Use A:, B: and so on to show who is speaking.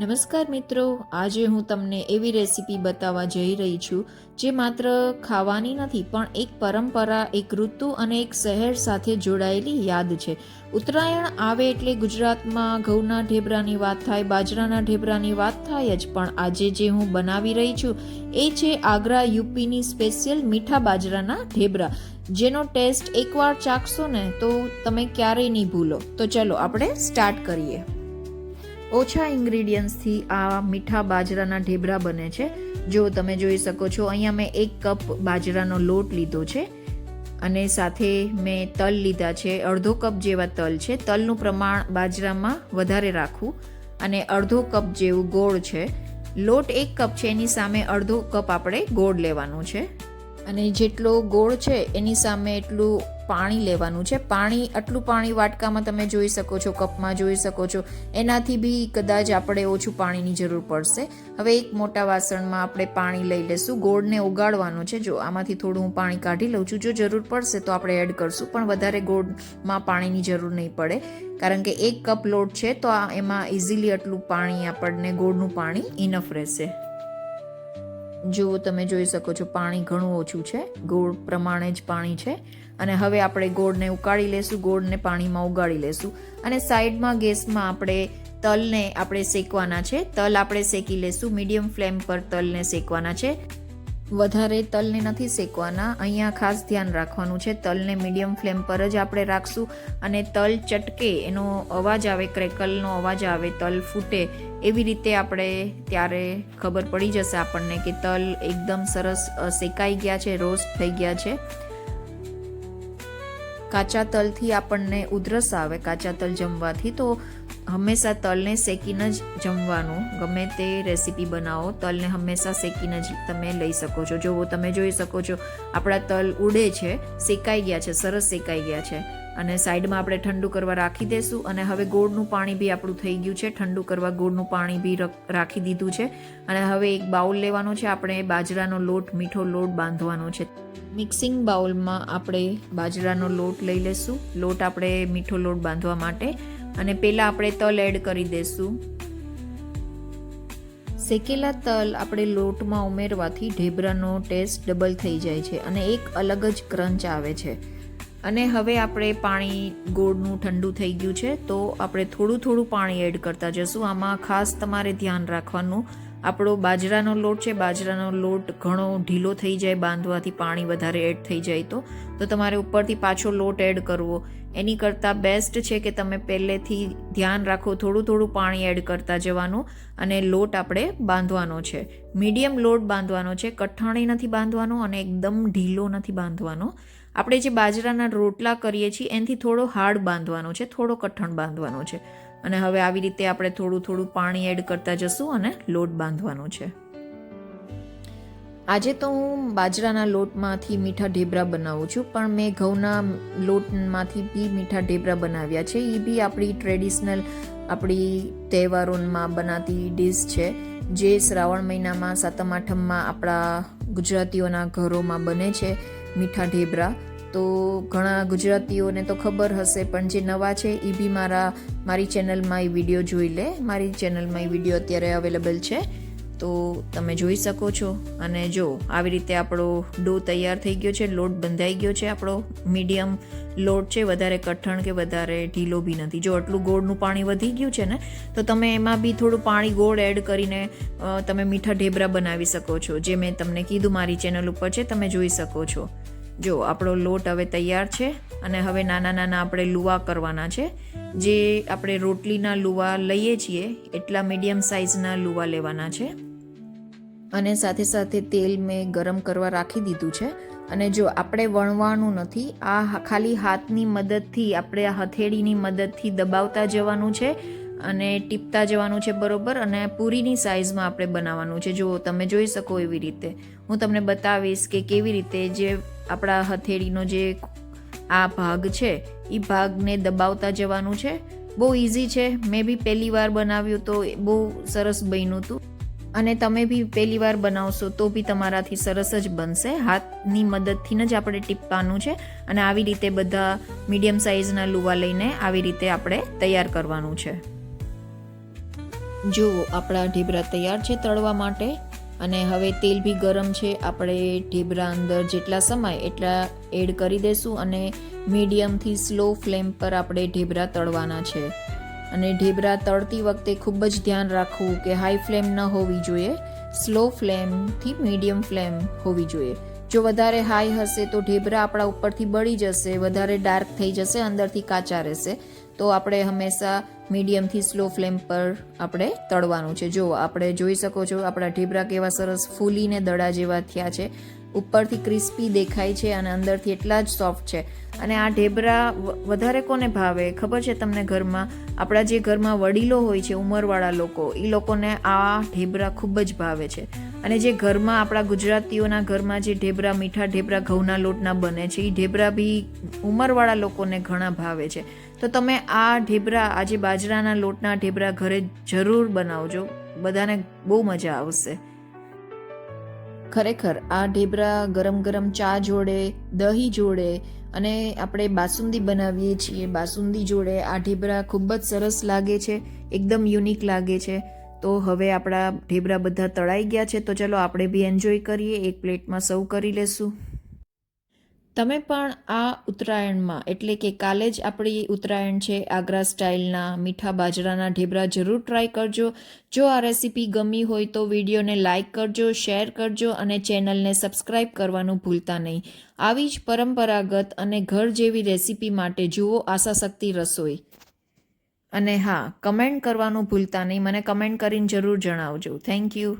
A: નમસ્કાર મિત્રો. આજે હું તમને એવી રેસીપી બતાવવા જઈ રહી છું, જે માત્ર ખાવાની નથી, પણ એક પરંપરા, એક ઋતુ અને એક શહેર સાથે જોડાયેલી યાદ છે. ઉત્તરાયણ આવે એટલે ગુજરાતમાં ઘઉંના ઢેબરાની વાત થાય, બાજરાના ઢેબરાની વાત થાય જ, પણ આજે જે હું બનાવી રહી છું, એ છે આગ્રા યુપીની સ્પેશિયલ મીઠા બાજરાના ઢેબરા. જેનો ટેસ્ટ એકવાર ચાખશો ને, તો તમે ક્યારેય નહીં ભૂલો. તો ચલો, આપણે સ્ટાર્ટ કરીએ. ઓછા ઇન્ગ્રીડિયન્ટ્સથી આ મીઠા બાજરાના ઢેબરા બને છે. જો તમે જોઈ શકો છો, અહીંયા મેં એક કપ બાજરાનો લોટ લીધો છે અને સાથે મેં તલ લીધા છે. અડધો કપ જેવા તલ છે. તલનું પ્રમાણ બાજરામાં વધારે રાખવું અને અડધો કપ જેવું ગોળ છે. લોટ એક કપ છે, એની સામે અડધો કપ આપણે ગોળ લેવાનું છે. અને જેટલો ગોળ છે, એની સામે એટલું પાણી લેવાનું છે. પાણી, આટલું પાણી વાટકામાં તમે જોઈ શકો છો, કપમાં જોઈ શકો છો. એનાથી બી કદાચ આપણે ઓછું પાણીની જરૂર પડશે. હવે એક મોટા વાસણમાં આપણે પાણી લઈ લેશું. ગોળને ઓગાળવાનો છે. જો આમાંથી થોડું હું પાણી કાઢી લઉં છું. જો જરૂર પડશે તો આપણે એડ કરશું. પણ વધારે ગોળમાં પાણીની જરૂર નહીં પડે. કારણ કે એક કપ લોટ છે, તો એમાં ઇઝીલી આટલું પાણી આપણને, ગોળનું પાણી ઇનફ રહેશે. જો તમે જોઈ શકો છો, પાણી ઘણું ઓછું છે, ગોળ પ્રમાણે જ પાણી છે. અને હવે આપણે ગોળને ઉકાળી લેશું, ગોળને પાણીમાં ઉગાડી લેશું. અને સાઈડમાં ગેસમાં આપણે તલને આપણે શેકવાના છે. તલ આપણે શેકી લેશું, મીડિયમ ફ્લેમ પર તલને શેકવાના છે. વધારે તલને નથી શેકવાના. અહીંયા ખાસ ધ્યાન રાખવાનું છે. તલને મીડિયમ ફ્લેમ પર જ આપણે રાખશું અને તલ ચટકે, એનો અવાજ આવે, ક્રેકલનો અવાજ આવે, તલ ફૂટે, એવી રીતે આપણે ત્યારે ખબર પડી જશે આપણને કે તલ એકદમ સરસ શેકાઈ ગયા છે, રોસ્ટ થઈ ગયા છે. કાચા તલથી આપણને ઉધરસ આવે કાચા તલ જમવાથી, તો હંમેશા તલને શેકીને જ જમવાનું. ગમે તે રેસીપી બનાવો, તલને હંમેશા શેકીને જ તમે લઈ શકો છો. જોવો, તમે જોઈ શકો છો, આપણા તલ ઉડે છે, શેકાઈ ગયા છે, સરસ શેકાઈ ગયા છે. અને સાઈડમાં આપણે ઠંડુ કરવા રાખી દેશું અને હવે ગોળનું પાણી બી આપણું થઈ ગયું છે. ઠંડુ કરવા ગોળનું પાણી બી રાખી દીધું છે. અને હવે એક બાઉલ લેવાનો છે, આપણે બાજરાનો લોટ, મીઠો લોટ બાંધવાનો છે. મિક્સિંગ બાઉલમાં આપણે બાજરાનો લોટ લઈ લેશું. લોટ આપણે મીઠો લોટ બાંધવા માટે. અને પહેલાં આપણે તલ એડ કરી દઈશું શેકેલા તલ આપણે લોટમાં ઉમેરવાથી ઢેબરાનો ટેસ્ટ ડબલ થઈ જાય છે અને એક અલગ જ ક્રંચ આવે છે. અને હવે આપણે પાણી ગોળનું ઠંડુ થઈ ગયું છે, તો આપણે થોડું થોડું પાણી એડ કરતા જશું. આમાં ખાસ તમારે ધ્યાન રાખવાનું આપણો બાજરાનો લોટ છે, બાજરાનો લોટ ઘણો ઢીલો થઈ જાય, બાંધવાથી પાણી વધારે એડ થઈ જાય તો. તો તમારે ઉપરથી પાછો લોટ એડ કરવો. એની કરતાં બેસ્ટ છે કે તમે પહેલેથી ધ્યાન રાખો, થોડું થોડું પાણી એડ કરતા જવાનું અને લોટ આપણે બાંધવાનો છે. મીડિયમ લોટ બાંધવાનો છે, કઠાણી નથી બાંધવાનો અને એકદમ ઢીલો નથી બાંધવાનો. આપણે જે બાજરાના રોટલા કરીએ છીએ, એનાથી થોડો હાર્ડ બાંધવાનો છે, થોડો કઠણ બાંધવાનો છે. અને હવે આવી રીતે આપણે થોડું થોડું પાણી એડ કરતા જશું અને લોટ બાંધવાનો છે. આજે તો હું બાજરાના લોટમાંથી મીઠા ઢેબરા બનાવું છું, પણ મેં ઘઉંના લોટમાંથી બી મીઠા ઢેબરા બનાવ્યા છે. એ બી આપણી ટ્રેડિશનલ આપણી તહેવારોમાં બનાતી ડીશ છે, જે શ્રાવણ મહિનામાં, સાતમ આઠમમાં આપણા ગુજરાતીઓના ઘરોમાં બને છે મીઠા ઢેબરા. તો ઘણા ગુજરાતીઓને તો ખબર હશે, પણ જે નવા છે, એ બી મારા, મારી ચેનલમાં એ વીડિયો જોઈ લે. મારી ચેનલમાં એ વીડિયો અત્યારે અવેલેબલ છે. તો તમે જોઈ શકો છો. અને જો, આવી રીતે આપણો ડો તૈયાર થઈ ગયો છે, લોટ બંધાઈ ગયો છે, આપણો મીડિયમ લોટ છે, વધારે કઠણ કે વધારે ઢીલો બી નથી. જો આટલું ગોળનું પાણી વધી ગયું છે ને, તો તમે એમાં બી થોડું પાણી ગોળ એડ કરીને તમે મીઠા ઢેબરા બનાવી શકો છો. જે મેં તમને કીધું, મારી ચેનલ ઉપર છે, તમે જોઈ શકો છો. જો, આપણો લોટ હવે તૈયાર છે અને હવે નાના નાના આપણે લુવા કરવાના છે. જે આપણે રોટલીના લુવા લઈએ છીએ, એટલા મીડિયમ સાઇઝના લુવા લેવાના છે. અને સાથે સાથે તેલ મેં ગરમ કરવા રાખી દીધું છે. અને જો આપણે વણવાનું નથી, આ ખાલી હાથની મદદથી, આપણે આ હથેળીની મદદથી દબાવતા જવાનું છે. અને ટીપતા જવાનું છે બરોબર અને પૂરીની સાઇઝમાં આપણે બનાવવાનું છે. જો તમે જોઈ શકો એવી રીતે. હું તમને બતાવીશ કે કેવી રીતે જે આપણા હથેળીનો જે આ ભાગ છે એ ભાગને દબાવતા જવાનું છે. બહુ ઇઝી છે. મેં બી પહેલી વાર બનાવ્યું તો બહુ સરસ બન્યું હતું. અને તમે બી પહેલી વાર બનાવશો તો બી તમારાથી સરસ જ બનશે. હાથની મદદથી જ આપણે ટીપવાનું છે. અને આવી રીતે બધા મીડિયમ સાઇઝના લુવા લઈને આવી રીતે આપણે તૈયાર કરવાનું છે. જુઓ, આપણા ઢેબરા તૈયાર છે તળવા માટે. અને હવે તેલ બી ગરમ છે. આપણે ઢેબરા અંદર જેટલા સમાય એટલા એડ કરી દઈશું અને મીડિયમથી સ્લો ફ્લેમ પર આપણે ઢેબરા તળવાના છે. અને ઢેબરા તળતી વખતે ખૂબ જ ધ્યાન રાખવું કે હાઈ ફ્લેમ ન હોવી જોઈએ. સ્લો ફ્લેમથી મીડિયમ ફ્લેમ હોવી જોઈએ. જો વધારે હાઈ હશે તો ઢેબરા આપણા ઉપરથી બળી જશે, વધારે ડાર્ક થઈ જશે, અંદરથી કાચા રહેશે. તો આપણે હંમેશા મીડિયમથી સ્લો ફ્લેમ પર આપણે તળવાનું છે. જો આપણે જોઈ શકો છો, આપણા ઢેબરા કેવા સરસ ફૂલીને દડા જેવા થયા છે. ઉપરથી ક્રિસ્પી દેખાય છે અને અંદરથી એટલા જ સોફ્ટ છે. અને આ ઢેબરા વધારે કોને ભાવે? ખબર છે તમને ઘરમાં? આપણા જે ઘરમાં વડીલો હોય છે, ઉંમરવાળા લોકો એ લોકોને આ ઢેબરા ખૂબ જ ભાવે છે. અને જે ઘરમાં આપણા ગુજરાતીઓના ઘરમાં જે ઢેબરા, મીઠા ઢેબરા, ઘઉંના લોટના બને છે એ ઢેબરા બી ઉંમરવાળા લોકોને ઘણા ભાવે છે. તો તમે આ ઢેબરા આજે બાજરાના લોટના ઢેબરા ઘરે જરૂર બનાવજો. બધાને બહુ મજા આવશે. ખરેખર આ ઢેબરા ગરમ ગરમ ચા જોડે, દહીં જોડે અને આપણે બાસુંદી બનાવીએ છીએ, બાસુંદી જોડે આ ઢેબરા ખૂબ જ સરસ લાગે છે, એકદમ યુનિક લાગે છે. તો હવે આપણા ઢેબરા બધા તળાઈ ગયા છે, તો ચલો આપણે બી એન્જોય કરીએ, એક પ્લેટમાં સર્વ કરી લેશું. તમે પણ આ ઉત્તરાયણમાં, એટલે કે કાલે જ આપણી ઉત્તરાયણ છે, આગ્રા સ્ટાઇલના મીઠા બાજરાના ઢેબરા જરૂર ટ્રાય કરજો. જો આ રેસીપી ગમી હોય તો વિડીયોને લાઇક કરજો શેર કરજો અને ચેનલને સબસ્ક્રાઇબ કરવાનું ભૂલતા નહીં. આવી જ પરંપરાગત અને ઘર જેવી રેસીપી માટે જુઓ આશાશક્તિ રસોઈ. અને હા કમેન્ટ કરવાનું ભૂલતા નહીં. મને કમેન્ટ કરીને જરૂર જણાવજો. Thank you